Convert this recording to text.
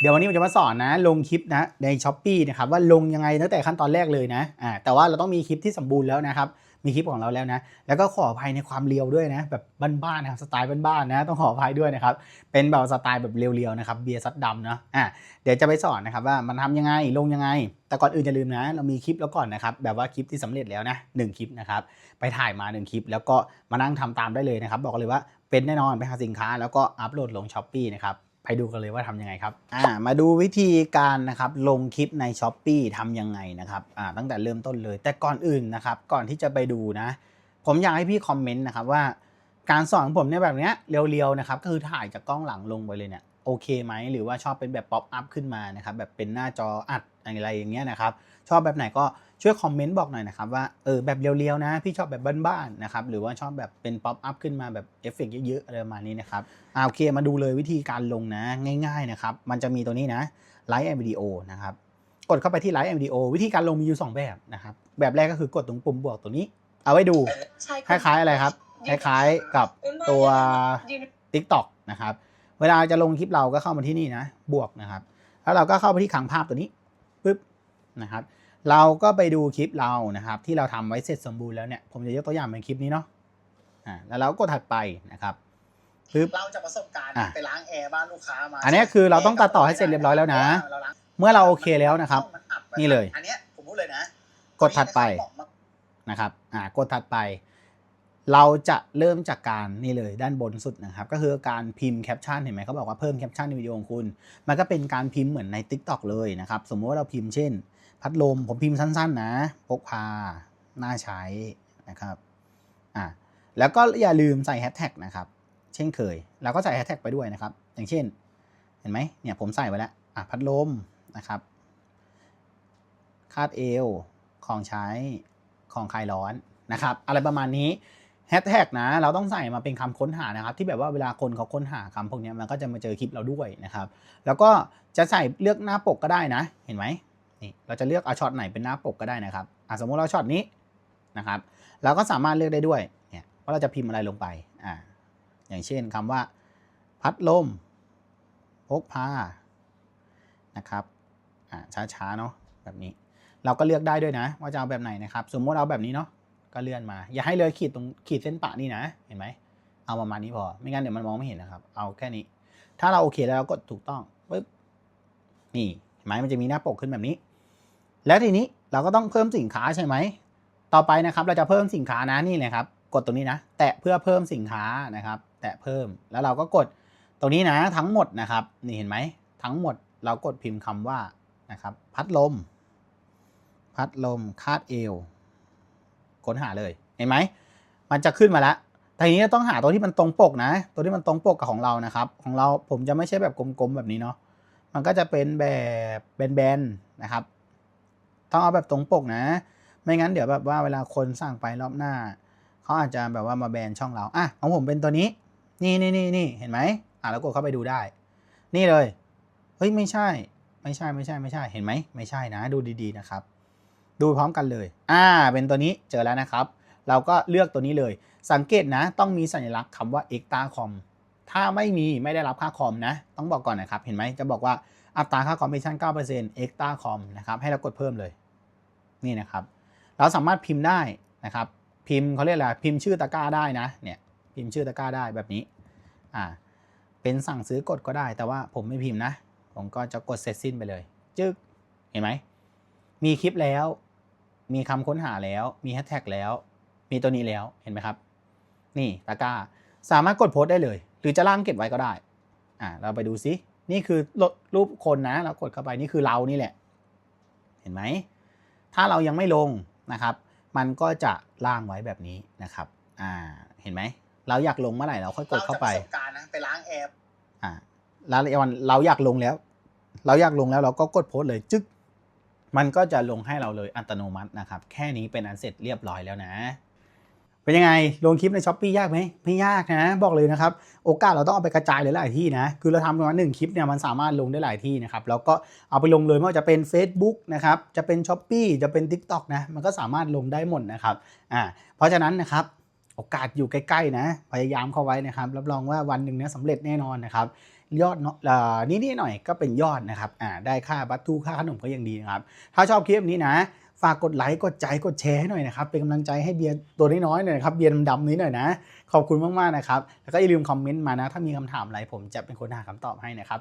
เดี๋ยววันนี้ผมจะมาสอนนะลงคลิปนะในช้อปปีนะครับว่าลงยังไงตั้งแต่ขั้นตอนแรกเลยนะอ่าแต่ว่าเราต้องมีคลิปที่สมบูรณ์แล้วนะครับมีคลิปของเราแล้วนะแล้วก็ขออภัยในความเรียวด้วยนะแบบบ้านๆนะครับสไตล์บ้านๆนะต้องขออภัยด้วยนะครับเป็นแบบสไตล์แบบเรียวๆนะครับเบียร์ซัดดำเนาะอะเดี๋ยวจะไปสอนนะครับว่ามันทำยังไงลงยังไง แต่ก่อนอื่นอย่าลืมนะ เรามีคลิปแล้วก่อนนะครับแบบว่าคลิปที่สำเร็จแล้วนะหนึ่งคลิปนะครับไปถ่ายมาหนึ่งคลิป แล้วก็มานั่งทำตามได้เลยนะครับบอกเลยว่าเป็นแน่นอนไปหาสินค้า แล้วก็อัพโหลดลงช้อปปีนะครับ ไปดูกันเลยว่าทำยังไงครับอ่ามาดูวิธีการนะครับลงคลิปใน s h อ p e e ทำยังไงนะครับอ่าตั้งแต่เริ่มต้นเลย แต่ก่อนอื่นนะครับก่อนที่จะไปดูนะ ผมอยากให้พี่คอมเมนต์นะครับว่า การสอนของผมเนี่ยแบบเนี้ยเรียวๆนะครับก็คือถ่ายจากกล้องหลังลงไปเลยเนี่ยโอเคไหมหรือว่าชอบเป็นแบบป๊อปอัพขึ้นมานะครับแบบเป็นหน้าจออัดอะไรอย่างเงี้ยนะครับ ชอบแบบไหนก็ช่วยคอมเมนต์บอกหน่อยนะครับว่าเออแบบเรียวๆนะ พี่ชอบแบบบ้านๆนะครับหรือว่าชอบแบบเป็นป๊อปอัพขึ้นมาแบบเอฟเฟกต์เยอะๆอะไรประมาณนี้นะครับอ่าโอเคมาดูเลยวิธีการลงนะง่ายๆนะครับมันจะมีตัวนี้นะไลฟ์แอมวิดีโอนะครับกดเข้าไปที่ไลฟ์แอมวิดีโอวิธีการลงมีอยู่ 2 แบบนะครับแบบแรกก็คือกดตรงปุ่มบวกตัวนี้ เอาไว้ดูใช่คล้าย ๆอะไรครับคล้ายๆกับตัว TikTok นะครับเวลาจะลงคลิปเราก็เข้ามาที่นี่นะบวกนะครับแล้วเราก็เข้าไปที่ขังภาพตัวนี้ปึ๊บ นะครับ เราก็ไปดูคลิปเรานะครับ ที่เราทำไว้เสร็จสมบูรณ์แล้วเนี่ยผมจะยกตัวอย่างเป็นคลิปนี้เนาะอ่าแล้วเราก็กดถัดไปนะครับปึ๊บเราจากประสบการณ์อะไปล้างแอร์บ้านลูกค้ามาอันเนี้ยคือเราต้องตัดต่อให้เสร็จเรียบร้อยแล้วนะเราล้างเมื่อเราโอเคแล้วนะครับมันอับไปนี่เลยอันเนี้ยผมพูดเลยนะ กดถัดไปนะครับอ่ากดถัดไป เราจะเริ่มจากการนี่เลยด้านบนสุดนะครับ ก็คือการพิมพ์แคปชั่นเห็นไหมเขาบอกว่าเพิ่มแคปชั่นในวิดีโอของคุณ มันก็เป็นการพิมพ์เหมือนใน Tik t o อกเลยนะครับ สมมติว่าเราพิมพ์เช่น พัดลมผมพิมพ์สั้น ๆ นะ พกพา น่าใช้นะครับอ่าแล้วก็อย่าลืมใส่แฮชแท็กนะครับ เช่นเคย เราก็ใส่แฮชแท็กไปด้วยนะครับ อย่างเช่น เห็นไหมเนี่ยผมใส่ไว้แล้วอะพัดลมนะครับ คาดเอว ของใช้ ของคลายร้อนนะครับ อะไรประมาณนี้แฮชแท็กนะ เราต้องใส่มาเป็นคำค้นหานะครับ ที่แบบว่าเวลาคนเขาค้นหาคำพวกนี้มันก็จะมาเจอคลิปเราด้วยนะครับ แล้วก็จะใส่เลือกหน้าปกก็ได้นะ เห็นไหม นี่เราจะเลือกเอาช็อตไหนเป็นหน้าปกก็ได้นะครับอะสมมติเราช็อตนี้นะครับเราก็สามารถเลือกได้ด้วยเนี่ยว่าเราจะพิมพ์อะไรลงไปอ่าอย่างเช่นคำว่า พัดลมพกพานะครับอ่าช้าๆเนาะแบบนี้ เราก็เลือกได้ด้วยนะ ว่าจะเอาแบบไหนนะครับ สมมติเอาแบบนี้เนาะก็เลื่อนมา อย่าให้เลยขีดตรงขีดเส้นปะนี่นะเห็นไหมเอาประมาณนี้พอ ไม่งั้นเดี๋ยวมันมองไม่เห็นนะครับ เอาแค่นี้ ถ้าเราโอเคแล้วเรากดถูกต้องปึ๊บนี่เห็นไหมมันจะมีหน้าปกขึ้นแบบนี้ แล้วทีนี้เราก็ต้องเพิ่มสินค้าใช่ไหม ต่อไปนะครับเราจะเพิ่มสินค้านะนี่เลยครับ กดตรงนี้นะ แตะเพื่อเพิ่มสินค้านะครับ แตะเพิ่มแล้วเราก็กดตรงนี้นะทั้งหมดนะครับ นี่เห็นไหมทั้งหมดเรากดพิมพ์คำว่านะครับ พัดลม พัดลมคาดเอวค้นหาเลยเห็นไหมมันจะขึ้นมาแล้วแต่ทีนี้ต้องหาตัวที่มันตรงปกนะ ตัวที่มันตรงปกกับของเรานะครับ ของเราผมจะไม่ใช่แบบกลมๆแบบนี้เนาะมันก็จะเป็นแบบแบนๆนะครับ ต้องเอาแบบตรงปกนะ ไม่งั้นเดี๋ยวแบบว่าเวลาคนสั่งไปรอบหน้า เขาอาจจะแบบว่ามาแบนช่องเรา อะของผมเป็นตัวนี้ นี่นี่นี่นี่เห็นไหมอะแล้วกดเข้าไปดูได้ นี่เลย เฮ้ยไม่ใช่ ไม่ใช่ไม่ใช่ไม่ใช่ เห็นไหม ไม่ใช่นะ ดูดีๆนะครับ ดูพร้อมกันเลย อ่า เป็นตัวนี้เจอแล้วนะครับ เราก็เลือกตัวนี้เลย สังเกตนะ ต้องมีสัญลักษณ์คำว่า extra com ถ้าไม่มีไม่ได้รับค่าคอมนะ ต้องบอกก่อนนะครับ เห็นไหมจะบอกว่า อัตราค่าคอมมิชชั่น9% extra com นะครับให้เรากดเพิ่มเลยนี่นะครับ เราสามารถพิมพ์ได้นะครับ พิมพ์เขาเรียกอะไรพิมพ์ชื่อตะกร้าได้นะเนี่ยพิมพ์ชื่อตะกร้าได้แบบนี้อ่าเป็นสั่งซื้อกดก็ได้ แต่ว่าผมไม่พิมพ์นะ ผมก็จะกดเสร็จสิ้นไปเลย จึ๊กเห็นไหมมีคลิปแล้ว มีคำค้นหาแล้ว มีแฮชแท็กแล้ว มีตัวนี้แล้วเห็นไหมครับ นี่ตะกร้าสามารถกดโพสต์ได้เลย หรือจะล่างเก็บไว้ก็ได้อ่าเราไปดูซิ นี่คือรูปคนนะ เรากดเข้าไปนี่คือเรานี่แหละ เห็นไหม ถ้าเรายังไม่ลงนะครับ มันก็จะล่างไว้แบบนี้นะครับ อ่า เห็นไหม เราอยากลงเมื่อไหร่เราค่อยกดเข้าไปรจากประสบการณ์นะไปล้างแอร์อ่า แล้ววันเราอยากลงแล้ว เราอยากลงแล้วเราก็กดโพสต์เลยจึ๊กมันก็จะลงให้เราเลยอัตโนมัตินะครับ แค่นี้เป็นอันเสร็จเรียบร้อยแล้วนะ เป็นยังไงลงคลิปในช้อปปี้ยากไหมไม่ยากนะบอกเลยนะครับโอกาสเราต้องเอาไปกระจายหลายที่นะคือเราทำประมาณหนึ่งคลิปเนี่ยมันสามารถลงได้หลายที่นะครับแล้วก็เอาไปลงเลยไม่ว่าจะเป็น Facebook นะครับจะเป็น s h อ p e e จะเป็น TikTok นะมันก็สามารถลงได้หมดนะครับอ่าเพราะฉะนั้นนะครับโอกาสอยู่ใกล้ๆนะพยายามเข้าไว้นะครับรับรองว่าวันหนึ่งเนี่ยสำเร็จแน่นอนนะครับยอดเนาะอ่นิดๆหน่อยก็เป็นยอดนะครับอ่าได้ค่าบัตรทูค่าขนมก็ยังดีนะครับถ้าชอบคลิปนี้นะ ฝากกดไลค์กดใจกดแชร์ให้หน่อยนะครับ เป็นกำลังใจให้เบียร์ตัวน้อยๆหน่อยนะครับเบียร์ดำๆนี้หน่อยนะ ขอบคุณมากๆนะครับ แล้วก็อย่าลืมคอมเมนต์มานะ ถ้ามีคำถามอะไรผมจะเป็นคนหาคำตอบให้นะครับ